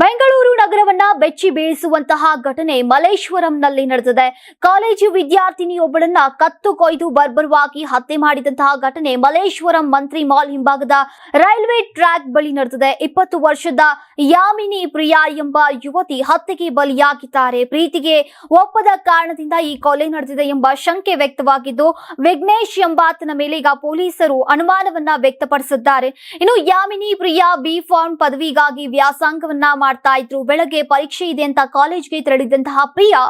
ಬೆಂಗಳೂರು ನಗರವನ್ನ ಬೆಚ್ಚಿ ಬೀಳಿಸುವಂತಹ ಘಟನೆ ಮಲೇಶ್ವರಂನಲ್ಲಿ ನಡೆದಿದೆ. ಕಾಲೇಜು ವಿದ್ಯಾರ್ಥಿನಿಯೊಬ್ಬಳನ್ನ ಕತ್ತು ಕೊಯ್ದು ಬರ್ಬರವಾಗಿ ಹತ್ಯೆ ಮಾಡಿದಂತಹ ಘಟನೆ ಮಲೇಶ್ವರಂ ಮಂತ್ರಿ ಮಾಲ್ ಹಿಂಭಾಗದ ರೈಲ್ವೆ ಟ್ರ್ಯಾಕ್ ಬಳಿ ನಡೆದಿದೆ. ಇಪ್ಪತ್ತು ವರ್ಷದ ಯಾಮಿನಿ ಪ್ರಿಯಾ ಎಂಬ ಯುವತಿ ಹತ್ಯೆಗೆ ಬಲಿಯಾಗಿದ್ದಾರೆ. ಪ್ರೀತಿಗೆ ಒಪ್ಪದ ಕಾರಣದಿಂದ ಈ ಕೊಲೆ ನಡೆದಿದೆ ಎಂಬ ಶಂಕೆ ವ್ಯಕ್ತವಾಗಿದ್ದು, ವಿಘ್ನೇಶ್ ಎಂಬಾತನ ಮೇಲೆ ಈಗ ಪೊಲೀಸರು ಅನುಮಾನವನ್ನ ವ್ಯಕ್ತಪಡಿಸಿದ್ದಾರೆ. ಇನ್ನು ಯಾಮಿನಿ ಪ್ರಿಯಾ ಬಿ ಫಾರ್ಮ್ ಪದವಿಗಾಗಿ ವ್ಯಾಸಂಗವನ್ನ ಮಾಡ್ತಾ ಇದ್ರು. ಬೆಳಗ್ಗೆ ಪರೀಕ್ಷೆ ಇದೆ ಅಂತ ಕಾಲೇಜ್ಗೆ ತೆರಳಿದಂತಹ ಪ್ರಿಯಾ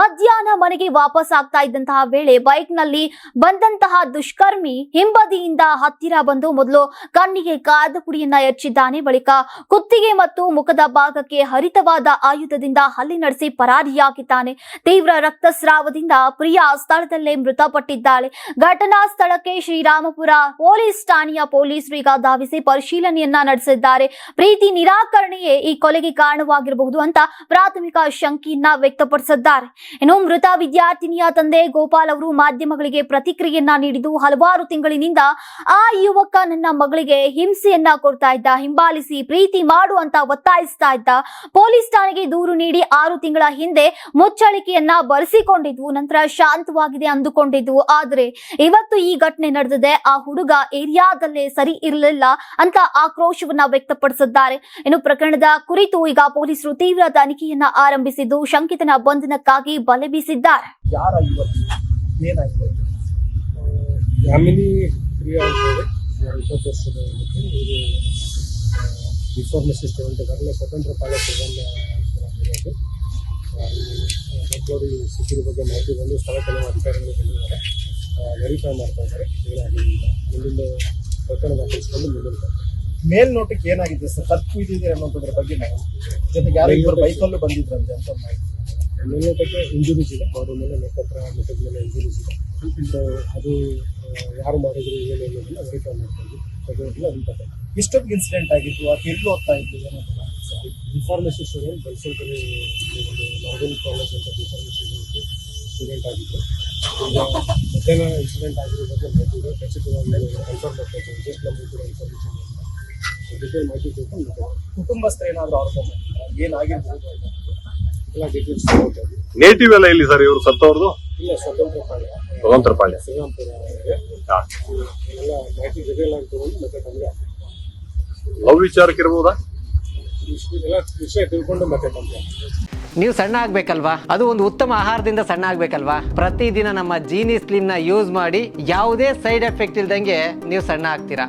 ಮಧ್ಯಾಹ್ನ ಮನೆಗೆ ವಾಪಸ್ ಆಗ್ತಾ ಇದ್ದಂತಹ ವೇಳೆ ಬೈಕ್ನಲ್ಲಿ ಬಂದಂತಹ ದುಷ್ಕರ್ಮಿ ಹಿಂಬದಿಯಿಂದ ಹತ್ತಿರ ಬಂದು ಮೊದಲು ಕಣ್ಣಿಗೆ ಕಾದ ಪುಡಿಯನ್ನ ಎಚ್ಚಿದ್ದಾನೆ ಬಳಿಕ ಕುತ್ತಿಗೆ ಮತ್ತು ಮುಖದ ಭಾಗಕ್ಕೆ ಹರಿತವಾದ ಆಯುಧದಿಂದ ಹಲ್ಲಿ ನಡೆಸಿ ಪರಾರಿಯಾಗಿದ್ದಾನೆ. ತೀವ್ರ ರಕ್ತಸ್ರಾವದಿಂದ ಪ್ರಿಯಾ ಸ್ಥಳದಲ್ಲೇ ಮೃತಪಟ್ಟಿದ್ದಾಳೆ. ಘಟನಾ ಸ್ಥಳಕ್ಕೆ ಶ್ರೀರಾಮಪುರ ಪೊಲೀಸ್ ಠಾಣೆಯ ಪೊಲೀಸರು ಈಗ ಧಾವಿಸಿ ಪರಿಶೀಲನೆಯನ್ನ ನಡೆಸಿದ್ದಾರೆ. ಪ್ರೀತಿ ನಿರಾಕರಣೆಯೇ ಈ ಕೊಲೆಗೆ ಕಾರಣವಾಗಿರಬಹುದು ಅಂತ ಪ್ರಾಥಮಿಕ ಶಂಕೆಯನ್ನ ವ್ಯಕ್ತಪಡಿಸಿದ್ದಾರೆ. ಇನ್ನು ಮೃತ ವಿದ್ಯಾರ್ಥಿನಿಯ ತಂದೆ ಗೋಪಾಲ್ ಅವರು ಮಾಧ್ಯಮಗಳಿಗೆ ಪ್ರತಿಕ್ರಿಯೆಯನ್ನ ನೀಡಿದ್ದು ಹಲವಾರು ತಿಂಗಳಿನಿಂದ ಆ ಯುವಕ ನನ್ನ ಮಗಳಿಗೆ ಹಿಂಸೆಯನ್ನ ಕೊಡ್ತಾ ಇದ್ದ, ಹಿಂಬಾಲಿಸಿ, ಪ್ರೀತಿ ಮಾಡು ಅಂತ ಒತ್ತಾಯಿಸ್ತಾ ಇದ್ದ. ಪೊಲೀಸ್ ಠಾಣೆಗೆ ದೂರು ನೀಡಿ ಆರು ತಿಂಗಳ ಹಿಂದೆ ಮುಚ್ಚಳಿಕೆಯನ್ನ ಬರೆಸಿಕೊಂಡಿದ್ವು ನಂತರ ಶಾಂತವಾಗಿದೆ ಅಂದುಕೊಂಡಿದ್ವು ಆದ್ರೆ ಇವತ್ತು ಈ ಘಟನೆ ನಡೆದಿದೆ. ಆ ಹುಡುಗ ಏರಿಯಾದಲ್ಲೇ ಸರಿ ಇರಲಿಲ್ಲ ಅಂತ ಆಕ್ರೋಶವನ್ನ ವ್ಯಕ್ತಪಡಿಸಿದ್ದಾರೆ. ಇನ್ನು ಪ್ರಕರಣದ ಕುರಿತು ಈಗ ಪೊಲೀಸರು ತೀವ್ರ ತನಿಖೆಯನ್ನ ಆರಂಭಿಸಿದ್ದು ಶಂಕಿತನ ಬಂಧನಕ್ಕಾಗಿ ಬಲೆ ಬೀಸಿದ್ದಾರೆ. ಯಾರ ಯುವತಿ ಏನಾಗಿದೆ ಯಾಮಿನಿ ಪ್ರಿಯಾ ಅಂತ ಹೇಳಿ ಇವರು ಇಪ್ಪತ್ತು ವರ್ಷದ ಯುವತಿ ಇವರು ರಿಫಾರ್ಮಸಿ ಸ್ಟೂಡೆಂಟ್ ಇದಾಗಲೇ ಸ್ವತಂತ್ರ ಪಾಲಕ ಮಕ್ಕಳು ಸಿಕ್ಕಿದ ಬಗ್ಗೆ ಮಾಹಿತಿ ಬಂದು ಸ್ಥಳಕ್ಕೆ ನಮ್ಮ ಅಧಿಕಾರಿಗಳು ಬಂದಿದ್ದಾರೆ. ವೆರಿಫೈ ಮಾಡ್ತಾ ಇದ್ದಾರೆ. ಏನಾಗಿದೆ ಮುಂದಿನ ಪ್ರಕರಣ ದಾಖಲಿಸಿಕೊಂಡು ಮುಂದಿನ. ಮೇಲ್ನೋಟಕ್ಕೆ ಏನಾಗಿದೆ ಸರ್? ತಪ್ಪು ಇದಿದೆ ಅನ್ನೋದ್ರ ಬಗ್ಗೆ ನಾವು ಜೊತೆಗೆ ಯಾರೋ ಇಬ್ಬರು ಬೈಕಲ್ಲೂ ಬಂದಿದ್ರಂತೆ ಅಂತ ಮಾಹಿತಿ. ಮೇಲ್ನೋಟಕ್ಕೆ ಇಂಜುರೀಸ್ ಇದೆ. ಅವರ ಮೇಲೆ ನಕ್ಷತ್ರ ನೆಟ್ಟದ ಮೇಲೆ ಇಂಜುರೀಸ್ ಇದೆ. ಸೊ ಅದು ಯಾರು ಮಾಡಿದ್ರು ಏನು ಅನ್ನೋದನ್ನ ವೆರಿಫೈ ಮಾಡ್ತೀವಿ. ಇದ್ವಿ ಸದ್ಯದಲ್ಲಿ ಅದನ್ನ ತಗೊಂಡು ಇಷ್ಟೊತ್ತಿಗೆ ಇನ್ಸಿಡೆಂಟ್ ಆಗಿತ್ತು ಆ ತಿರುಗಿ ಹೋಗ್ತಾ ಇತ್ತು ಏನೋ ಸರ್? ಸ್ಟೂಡೆಂಟ್ ಬಲ್ಸಂಕರಿ ಒಂದು ನಾರ್ಗಲ್ ಕಾಲೇಜ್ ಅಂತ ಇನ್ಫಾರ್ಮೇಶನ್ ಸ್ಟೂಡೆಂಟ್ ಆಗಿತ್ತು. ಈಗ ಮಧ್ಯಾಹ್ನ ಇನ್ಸಿಡೆಂಟ್ ಆಗಿರೋ ಬಗ್ಗೆ ಖಚಿತವಾಗಿ ಕನ್ಫರ್ಮ್ ಮಾಡ್ತಾ ಜಸ್ಟ್ ನಮ್ಮ ಕೂಡ ಇನ್ಫಾರ್ಮೇಷನ್ ಡಿಟೇಲ್ ಮಾಹಿತಿ ತಿಳ್ಕೊಂಡು ಮಾತಾಡ್ತೀವಿ. ಕುಟುಂಬಸ್ಥರು ಏನಾದರೂ ಆರೋಪ ಮಾಡ್ತಾರೆ ಏನಾಗಿರ್ಬೋದು ಅಂತ. ಎಲ್ಲ ಡೀಟೇಲ್ಸ್ ತಗೋತಾ ಇದ್ದೀವಿ ನೇಟಿವ್ ಎಲ್ಲ ಇಲ್ಲಿ ಸರ್ ಇವರು ಸತ್ತವ್ರದ್ದು ಇಲ್ಲ ಸ್ವತಂತ್ರ ಪಾಳ್ಯ. ಸ್ವತಂತ್ರ ಪಾಳ್ಯ. ಶ್ರೀರಾಮ್ಪುರ ಇದೆ. ಹಾ. ಎಲ್ಲ ಮಾಹಿತಿ ಡೀಟೇಲ್ ಆಗಿ ತಗೊಂಡು ಮತ್ತೆ ತಮಗೆ. ಲವ್ ವಿಚಾರಕ್ಕೆ ಇರ್ಬೋದಾ? ಇಷ್ಟು ಎಲ್ಲ ವಿಷಯ ತಿಳ್ಕೊಂಡು ಮತ್ತೆ ತಮಗೆ. ನೀವು ಸಣ್ಣ ಆಗ್ಬೇಕಲ್ವಾ? ಅದು ಒಂದು ಉತ್ತಮ ಆಹಾರದಿಂದ ಸಣ್ಣ ಆಗ್ಬೇಕಲ್ವಾ? ಪ್ರತಿದಿನ ನಮ್ಮ ಜೀನಿ ಸ್ಲಿಮ್ನ ಯೂಸ್ ಮಾಡಿ ಯಾವುದೇ ಸೈಡ್ ಎಫೆಕ್ಟ್ ಇಲ್ದಂಗೆ ನೀವು ಸಣ್ಣ ಆಗ್ತೀರಾ?